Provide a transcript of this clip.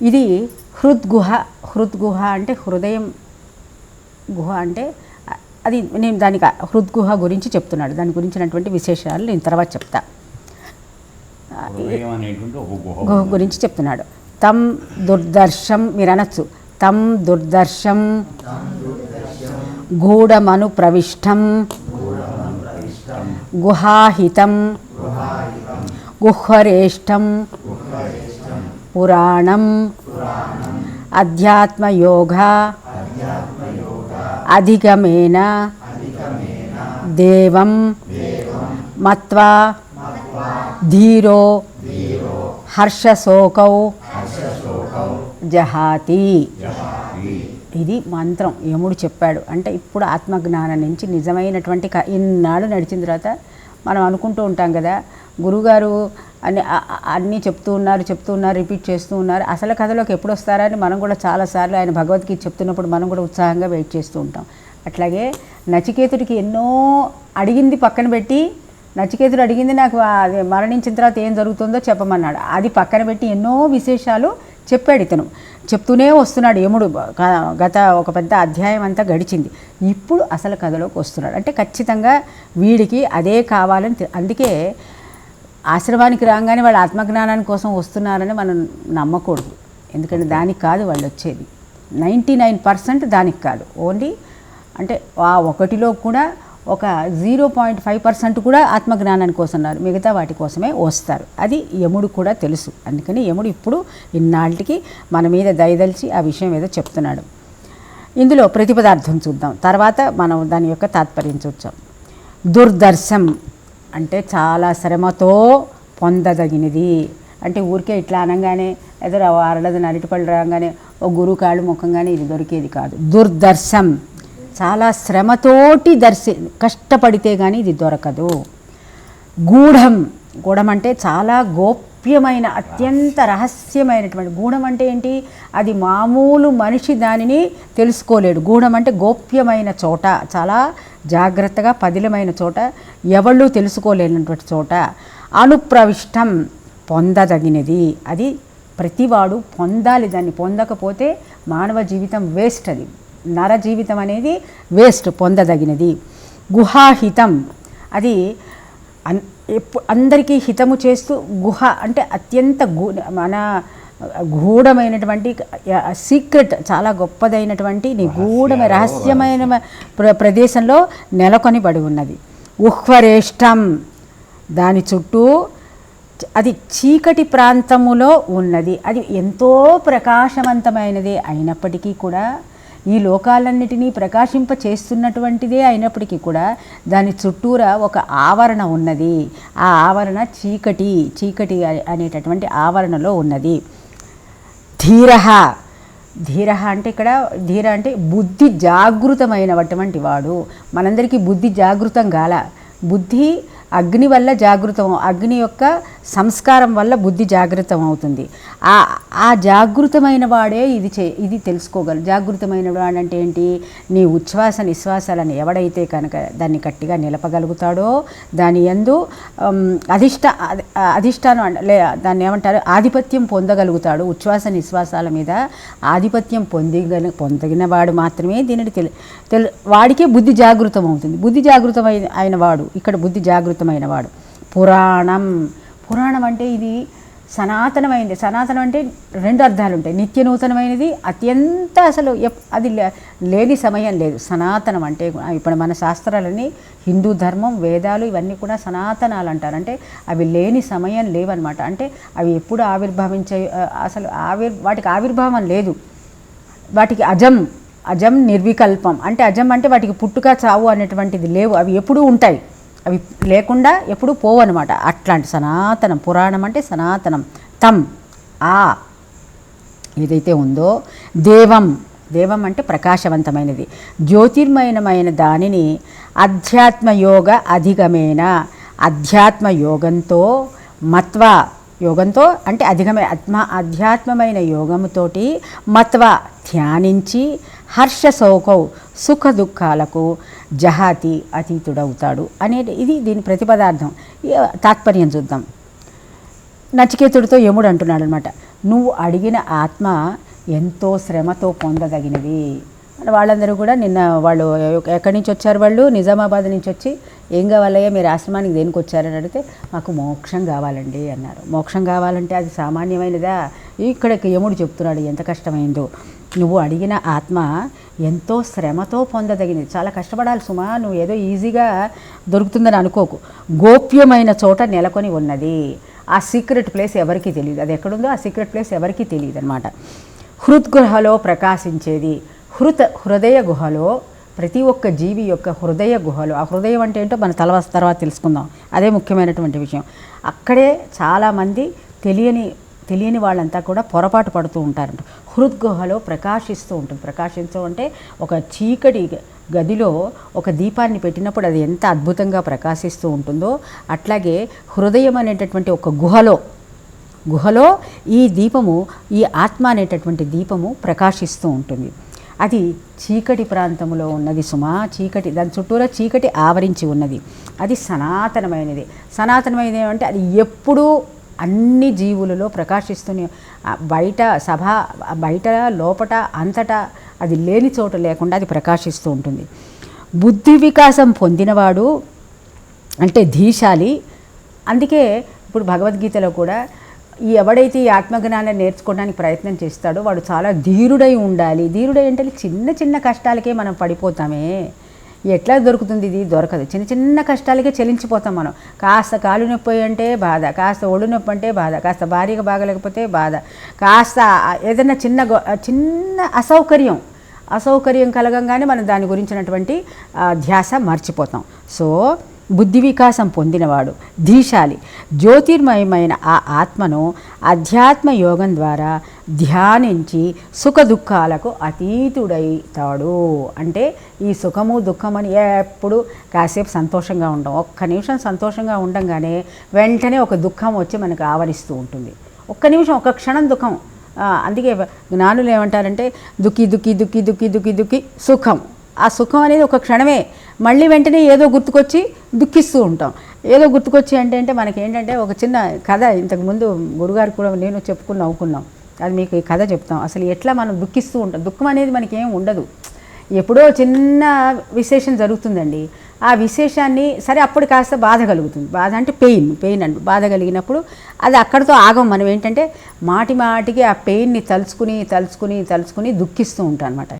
ఇది హృద్గుహ హృద్గుహ అంటే హృదయం గుహ అంటే అది నేను దానికి హృద్గుహ గురించి చెప్తున్నాడు. దాని గురించినటువంటి విశేషాలు నేను తర్వాత చెప్తా. గుహ. గురించి చెప్తున్నాడు. తం దుర్దర్శం మీరు అనొచ్చు తం దుర్దర్శం గూఢమను ప్రవిష్టం గుహాహితం గుహ్వరేష్టం పురాణం అధ్యాత్మయోగ అధిగమేన దేవం మత్వా ధీరో హర్షశోకౌ జహాతి ఇది మంత్రం యముడు చెప్పాడు. అంటే ఇప్పుడు ఆత్మజ్ఞానం నుంచి నిజమైనటువంటి ఇన్నాళ్ళు నడిచిన తర్వాత మనం అనుకుంటూ ఉంటాం కదా గురుగారు అన్ని అన్నీ చెప్తూ ఉన్నారు చెప్తూ ఉన్నారు రిపీట్ చేస్తూ ఉన్నారు. అసలు కథలోకి ఎప్పుడు వస్తారని మనం కూడా చాలాసార్లు ఆయన భగవద్గీత చెప్తున్నప్పుడు మనం కూడా ఉత్సాహంగా వెయిట్ చేస్తూ ఉంటాం. అట్లాగే నచికేతుడికి ఎన్నో అడిగింది పక్కన పెట్టి నచికేతుడు అడిగింది నాకు అది మరణించిన తర్వాత ఏం జరుగుతుందో చెప్పమన్నాడు. అది పక్కన పెట్టి ఎన్నో విశేషాలు చెప్పాడు ఇతను. చెప్తూనే వస్తున్నాడు యముడు. గత ఒక పెద్ద అధ్యాయం అంతా గడిచింది. ఇప్పుడు అసలు కథలోకి వస్తున్నాడు. అంటే ఖచ్చితంగా వీడికి అదే కావాలని అందుకే ఆశ్రమానికి రాగానే వాళ్ళు ఆత్మజ్ఞానాని కోసం వస్తున్నారని మనం నమ్మకూడదు. ఎందుకంటే దానికి కాదు వాళ్ళు వచ్చేది. నైంటీ నైన్ పర్సెంట్ దానికి కాదు. ఓన్లీ అంటే ఆ ఒకటిలో కూడా ఒక జీరో పాయింట్ ఫైవ్ పర్సెంట్ కూడా ఆత్మజ్ఞానానికి కోసం ఉన్నారు మిగతా వాటి కోసమే వస్తారు. అది యముడు కూడా తెలుసు. అందుకని యముడు ఇప్పుడు ఇన్నాళ్ళకి మన మీద దయదలిచి ఆ విషయం ఏదో చెప్తున్నాడు. ఇందులో ప్రతిపదార్థం చూద్దాం. తర్వాత మనం దాని యొక్క తాత్పర్యం చూద్దాం. దుర్దర్శం. అంటే చాలా శ్రమతో పొందదగినది. అంటే ఊరికే ఇట్లా అనగానే ఏదో అరడదని అరటిపళ్ళు రాగానే ఓ గురువు కాళ్ళు ముఖంగానే ఇది దొరికేది కాదు. దుర్దర్శం. చాలా శ్రమతోటి దర్శి కష్టపడితే కానీ ఇది దొరకదు. గూఢం. గూఢం అంటే చాలా గోప్యమైన అత్యంత రహస్యమైనటువంటి గూఢం అంటే ఏంటి? అది మామూలు మనిషి దానిని తెలుసుకోలేడు. గూఢం అంటే గోప్యమైన చోట చాలా జాగ్రత్తగా పదిలమైన చోట ఎవళ్ళు తెలుసుకోలేనటువంటి చోట. అనుప్రవిష్టం పొందదగినది. అది ప్రతివాడు పొందాలి దాన్ని. పొందకపోతే మానవ జీవితం వేస్ట్ అది. నర జీవితం అనేది వేస్ట్ పొందదగినది. గుహాహితం. అది అన్ అందరికీ హితము చేస్తూ గుహ అంటే అత్యంత గు మన గూఢమైనటువంటి సీక్రెట్ చాలా గొప్పదైనటువంటి నిగూఢమైన రహస్యమైన ప్ర ప్రదేశంలో నెలకొని పడి ఉన్నది. ఉహ్వరేష్టం. దాని చుట్టూ అది చీకటి ప్రాంతములో ఉన్నది. అది ఎంతో ప్రకాశవంతమైనది అయినప్పటికీ కూడా ఈ లోకాలన్నిటినీ ప్రకాశింప చేస్తున్నటువంటిదే అయినప్పటికీ కూడా దాని చుట్టూరా ఒక ఆవరణ ఉన్నది. ఆ ఆవరణ చీకటి చీకటి అనేటటువంటి ఆవరణలో ఉన్నది. ధీర ధీర అంటే ఇక్కడ ధీర అంటే బుద్ధి జాగృతమైనటువంటి వాడు. మనందరికీ బుద్ధి జాగృతం గాల. బుద్ధి అగ్ని వల్ల జాగృతం అగ్ని యొక్క సంస్కారం వల్ల బుద్ధి జాగృతం అవుతుంది ఆ ఆ జాగృతమైన వాడే ఇది చే ఇది తెలుసుకోగలరు జాగృతమైన వాడు అంటే ఏంటి? నీ ఉచ్ఛ్వాస నిశ్వాసాలను ఎవడైతే కనుక దాన్ని గట్టిగా నిలపగలుగుతాడో దాని ఎందు అధిష్ట అధిష్టానం అంట- లే దాన్ని ఏమంటారు? ఆధిపత్యం పొందగలుగుతాడు. ఉచ్ఛ్వాస నిశ్వాసాల మీద ఆధిపత్యం పొందిగల పొందిన వాడు మాత్రమే దీనిని తెలి తెలు వాడికే బుద్ధి జాగృతం అవుతుంది బుద్ధి జాగృతమైన అయిన వాడు ఇక్కడ బుద్ధి జాగృతమైన వాడు. పురాణం పురాణం అంటే ఇది సనాతనమైనది సనాతనం అంటే రెండు అర్థాలు ఉంటాయి. నిత్య నూతనమైనది అత్యంత అసలు ఎప్- అది లే- లేని సమయం లేదు. సనాతనం అంటే ఇప్పుడు మన శాస్త్రాలన్నీ హిందూ ధర్మం వేదాలు ఇవన్నీ కూడా సనాతనాలు అంటారు. అంటే అవి లేని సమయం లేవన్నమాట అంటే అవి ఎప్పుడు ఆవిర్భవించే అసలు ఆవిర్ వాటికి ఆవిర్భావం లేదు. వాటికి అజం అజం నిర్వికల్పం. అంటే అజం అంటే వాటికి పుట్టుక చావు అనేటువంటిది లేవు. అవి ఎప్పుడూ ఉంటాయి. అవి లేకుండా ఎప్పుడూ పోవన్నమాట. అట్లాంటి సనాతనం పురాణం అంటే సనాతనం. తం ఆ ఏదైతే ఉందో దేవం. దేవం అంటే ప్రకాశవంతమైనది. జ్యోతిర్మయమైన దానిని అధ్యాత్మయోగ అధిగమేన. అధ్యాత్మ యోగంతో మత్వ యోగంతో అంటే అధిగమే ఆత్మ ఆధ్యాత్మమైన యోగముతోటి మత్వ ధ్యానించి హర్ష శోకౌ సుఖ దుఃఖాలకు జహాతి అతీతుడవుతాడు అనేది ఇది దీని ప్రతిపదార్థం. తాత్పర్యం చూద్దాం. నచికేతుడితో యముడు అంటున్నాడు అనమాట నువ్వు అడిగిన ఆత్మ ఎంతో శ్రమతో పొందదగినది. వాళ్ళందరూ కూడా నిన్న వాళ్ళు ఎక్కడి నుంచి వచ్చారు వాళ్ళు? నిజామాబాద్ నుంచి వచ్చి ఏం కావాలయ్యా? మీరు ఆశ్రమానికి దేనికి వచ్చారని అడిగితే మాకు మోక్షం కావాలండి అన్నారు. మోక్షం కావాలంటే అది సామాన్యమైనదా? ఇక్కడ యముడు చెప్తున్నాడు ఎంత కష్టమైందో. నువ్వు అడిగిన ఆత్మ ఎంతో శ్రమతో పొందదగినది. చాలా కష్టపడాలి సుమా నువ్వు ఏదో ఈజీగా దొరుకుతుందని అనుకోకు. గోప్యమైన చోట నెలకొని ఉన్నది. ఆ సీక్రెట్ ప్లేస్ ఎవరికీ తెలియదు అది ఎక్కడుందో ఆ సీక్రెట్ ప్లేస్ ఎవరికీ తెలియదు అనమాట హృద్గృహలో ప్రకాశించేది హృత హృదయ గుహలో ప్రతి ఒక్క జీవి యొక్క హృదయ గుహలో ఆ హృదయం అంటే ఏంటో మన తలవ తర్వాత తెలుసుకుందాం. అదే ముఖ్యమైనటువంటి విషయం. అక్కడే చాలామంది తెలియని తెలియని వాళ్ళంతా కూడా పొరపాటు పడుతూ ఉంటారంట. హృద్గుహలో ప్రకాశిస్తూ ఉంటుంది. ప్రకాశించడం అంటే ఒక చీకటి గదిలో ఒక దీపాన్ని పెట్టినప్పుడు అది ఎంత అద్భుతంగా ప్రకాశిస్తూ ఉంటుందో అట్లాగే హృదయం అనేటటువంటి ఒక గుహలో గుహలో ఈ దీపము ఈ ఆత్మ అనేటటువంటి దీపము ప్రకాశిస్తూ ఉంటుంది. అది చీకటి ప్రాంతంలో ఉన్నది సుమా. చీకటి దాని చుట్టూరా చీకటి ఆవరించి ఉన్నది. అది సనాతనమైనది. సనాతనమైనది ఏమంటే అది ఎప్పుడూ అన్ని జీవులలో ప్రకాశిస్తూనే బయట సభ బయట లోపట అంతటా అది లేని చోట లేకుండా అది ప్రకాశిస్తూ ఉంటుంది. బుద్ధి వికాసం పొందినవాడు అంటే ధీశాలి. అందుకే ఇప్పుడు భగవద్గీతలో కూడా ఈ ఎవడైతే ఈ ఆత్మజ్ఞానం నేర్చుకోవడానికి ప్రయత్నం చేస్తాడో వాడు చాలా ధీరుడై ఉండాలి. ధీరుడై అంటే చిన్న చిన్న కష్టాలకే మనం పడిపోతామే. ఎట్లా దొరుకుతుంది ఇది? దొరకదు. చిన్న చిన్న కష్టాలకే చెలించిపోతాం మనం. కాస్త కాలు నొప్పి అంటే బాధ కాస్త ఒళ్ళు నొప్పి అంటే బాధ కాస్త భారీగా బాగలేకపోతే బాధ కాస్త ఏదైనా చిన్న గొ- చిన్న అసౌకర్యం అసౌకర్యం కలగంగానే మనం దాని గురించినటువంటి ధ్యాస మర్చిపోతాం. సో బుద్ధి వికాసం పొందినవాడు ధీశాలి. జ్యోతిర్మయమైన ఆ ఆత్మను అధ్యాత్మ యోగం ద్వారా ధ్యానించి సుఖ దుఃఖాలకు అతీతుడైతాడు. అంటే ఈ సుఖము దుఃఖం అని ఎప్పుడు కాసేపు సంతోషంగా ఉండం. ఒక్క నిమిషం సంతోషంగా ఉండంగానే వెంటనే ఒక దుఃఖం వచ్చి మనకు ఆవరిస్తూ ఉంటుంది. ఒక్క నిమిషం ఒక క్షణం దుఃఖం. అందుకే జ్ఞానులు ఏమంటారంటే దుఃఖి దుఃఖి దుఃఖి దుఃఖి దుఃఖి దుఃఖి సుఖం. ఆ సుఖం అనేది ఒక క్షణమే. మళ్ళీ వెంటనే ఏదో గుర్తుకొచ్చి దుఃఖిస్తూ ఉంటాం. ఏదో గుర్తుకొచ్చి అంటే అంటే మనకి ఏంటంటే ఒక చిన్న కథ ఇంతకుముందు గురుగారు కూడా నేను చెప్పుకుని నవ్వుకున్నాం. అది మీకు ఈ కథ చెప్తాం. అసలు ఎట్లా మనం దుఃఖిస్తూ ఉంటాం? దుఃఖం అనేది మనకి ఏం ఉండదు. ఎప్పుడో చిన్న విశేషం జరుగుతుందండి. ఆ విశేషాన్ని సరే అప్పుడు కాస్త బాధ కలుగుతుంది. బాధ అంటే పెయిన్ పెయిన్ అండి. బాధ కలిగినప్పుడు అది అక్కడితో ఆగం. మనం ఏంటంటే మాటి మాటికి ఆ పెయిన్ని తలుచుకుని తలుచుకుని తలుచుకుని దుఃఖిస్తూ ఉంటాం అనమాట